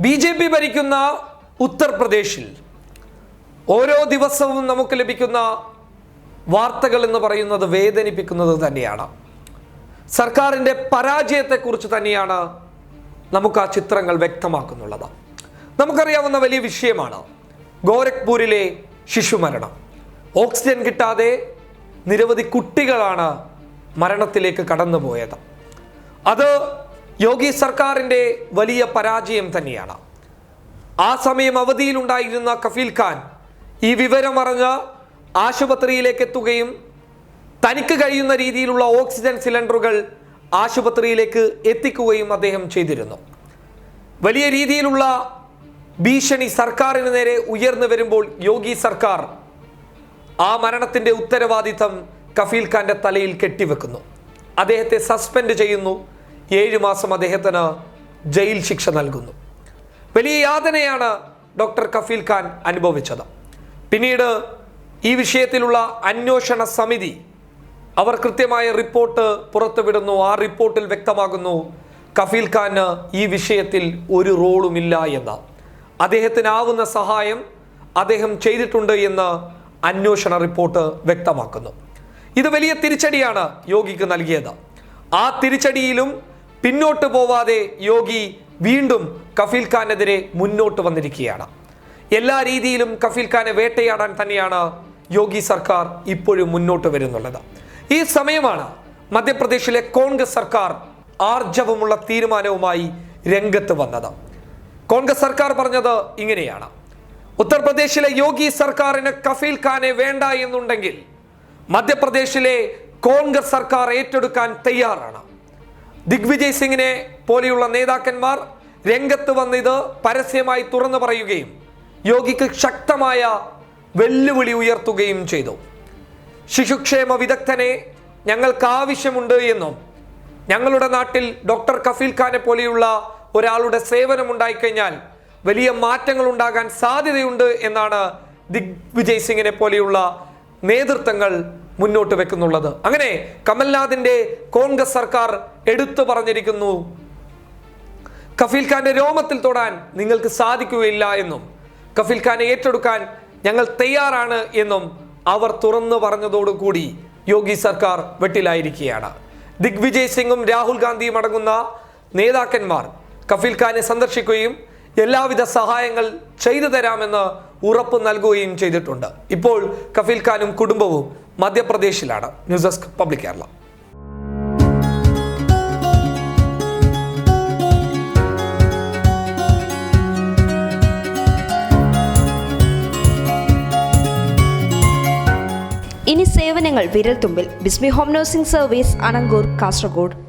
B J P ഭരിക്കുന്ന ഉത്തർപ്രദേശിൽ ഓരോ ദിവസവും നമുക്ക് ലഭിക്കുന്ന വാർത്തകൾ എന്ന് പറയുന്നത് വേദനിപ്പിക്കുന്നത് തന്നെയാണ്. സർക്കാരിന്റെ പരാജയത്തെക്കുറിച്ച് തന്നെയാണ് നമുക്ക് ആ ചിത്രങ്ങൾ വ്യക്തമാക്കുന്നുള്ളത്. നമുക്കറിയാവുന്ന വലിയ വിഷയമാണ് ഗോരഖ്പൂരിലെ ശിശുമരണം. ഓക്സിജൻ കിട്ടാതെ നിരവധി കുട്ടികളാണ് മരണത്തിലേക്ക് കടന്നുപോയത്. അത് യോഗി സർക്കാരിന്റെ വലിയ പരാജയം തന്നെയാണ്. ആ സമയം അവധിയിലുണ്ടായിരുന്ന കഫീൽ ഖാൻ ഈ വിവരം അറിഞ്ഞ് ആശുപത്രിയിലേക്ക് എത്തുകയും തനിക്ക് കഴിയുന്ന രീതിയിലുള്ള ഓക്സിജൻ സിലിണ്ടറുകൾ ആശുപത്രിയിലേക്ക് എത്തിക്കുകയും അദ്ദേഹം ചെയ്തിരുന്നു. വലിയ രീതിയിലുള്ള ഭീഷണി സർക്കാരിന് നേരെ ഉയർന്നു വരുമ്പോൾ യോഗി സർക്കാർ ആ മരണത്തിന്റെ ഉത്തരവാദിത്തം കഫീൽ ഖാന്റെ തലയിൽ കെട്ടിവെക്കുന്നു. അദ്ദേഹത്തെ സസ്പെൻഡ് ചെയ്യുന്നു. ഏഴു മാസം അദ്ദേഹത്തിന് ജയിൽ ശിക്ഷ നൽകുന്നു. വലിയ യാതനയാണ് ഡോക്ടർ കഫീൽ ഖാൻ അനുഭവിച്ചത്. പിന്നീട് ഈ വിഷയത്തിലുള്ള അന്വേഷണ സമിതി അവർ കൃത്യമായ റിപ്പോർട്ട് പുറത്തുവിടുന്നു. ആ റിപ്പോർട്ടിൽ വ്യക്തമാകുന്നു കഫീൽ ഖാന് ഈ വിഷയത്തിൽ ഒരു റോളുമില്ല എന്ന്. അദ്ദേഹത്തിനാവുന്ന സഹായം അദ്ദേഹം ചെയ്തിട്ടുണ്ട് എന്ന് അന്വേഷണ റിപ്പോർട്ട് വ്യക്തമാക്കുന്നു. ഇത് വലിയ തിരിച്ചടിയാണ് യോഗിക്ക് നൽകിയത്. ആ തിരിച്ചടിയിലും പിന്നോട്ട് പോവാതെ യോഗി വീണ്ടും കഫീൽ ഖാനെതിരെ മുന്നോട്ട് വന്നിരിക്കുകയാണ്. എല്ലാ രീതിയിലും കഫീൽ ഖാനെ വേട്ടയാടാൻ തന്നെയാണ് യോഗി സർക്കാർ ഇപ്പോഴും മുന്നോട്ട് വരുന്നുള്ളത്. ഈ സമയമാണ് മധ്യപ്രദേശിലെ കോൺഗ്രസ് സർക്കാർ ആർജവമുള്ള തീരുമാനവുമായി രംഗത്ത് വന്നത്. കോൺഗ്രസ് സർക്കാർ പറഞ്ഞത് ഇങ്ങനെയാണ്. ഉത്തർപ്രദേശിലെ യോഗി സർക്കാരിന് കഫീൽ ഖാനെ വേണ്ട എന്നുണ്ടെങ്കിൽ മധ്യപ്രദേശിലെ കോൺഗ്രസ് സർക്കാർ ഏറ്റെടുക്കാൻ തയ്യാറാണ്. ദിഗ്വിജയ് സിംഗിനെ പോലെയുള്ള നേതാക്കന്മാർ രംഗത്ത് വന്നിത് പരസ്യമായി തുറന്നു പറയുകയും യോഗിക്ക് ശക്തമായ വെല്ലുവിളി ഉയർത്തുകയും ചെയ്തു. ശിശുക്ഷേമ വിദഗ്ധനെ ഞങ്ങൾക്ക് ആവശ്യമുണ്ട് എന്നും ഞങ്ങളുടെ നാട്ടിൽ ഡോക്ടർ കഫീൽ ഖാനെ പോലെയുള്ള ഒരാളുടെ സേവനം ഉണ്ടായിക്കഴിഞ്ഞാൽ വലിയ മാറ്റങ്ങൾ ഉണ്ടാകാൻ സാധ്യതയുണ്ട് എന്നാണ് ദിഗ്വിജയ് സിംഗിനെ പോലെയുള്ള നേതൃത്വങ്ങൾ മുന്നോട്ട് വെക്കുന്നുള്ളത്. അങ്ങനെ കമൽനാഥിന്റെ കോൺഗ്രസ് സർക്കാർ എടുത്തു പറഞ്ഞിരിക്കുന്നു. കഫീൽ ഖാന്റെ രോമത്തിൽ തൊടാൻ നിങ്ങൾക്ക് സാധിക്കുകയില്ല എന്നും കഫീൽ ഖാനെ ഏറ്റെടുക്കാൻ ഞങ്ങൾ തയ്യാറാണ് എന്നും അവർ തുറന്നു പറഞ്ഞതോടുകൂടി യോഗി സർക്കാർ വെട്ടിലായിരിക്കുകയാണ്. ദിഗ്വിജയ് സിംഗും രാഹുൽ ഗാന്ധിയും അടങ്ങുന്ന നേതാക്കന്മാർ കഫീൽ ഖാനെ സന്ദർശിക്കുകയും എല്ലാവിധ സഹായങ്ങൾ ചെയ്തു തരാമെന്ന് ഉറപ്പ് നൽകുകയും ചെയ്തിട്ടുണ്ട്. ഇപ്പോൾ കഫീൽ ഖാനും കുടുംബവും മധ്യപ്രദേശിലാണ്. News desk public Kerala. ഇനി സേവനങ്ങൾ വിരൽത്തുമ്പിൽ. Bismi home nursing service Anangoor Kasaragod.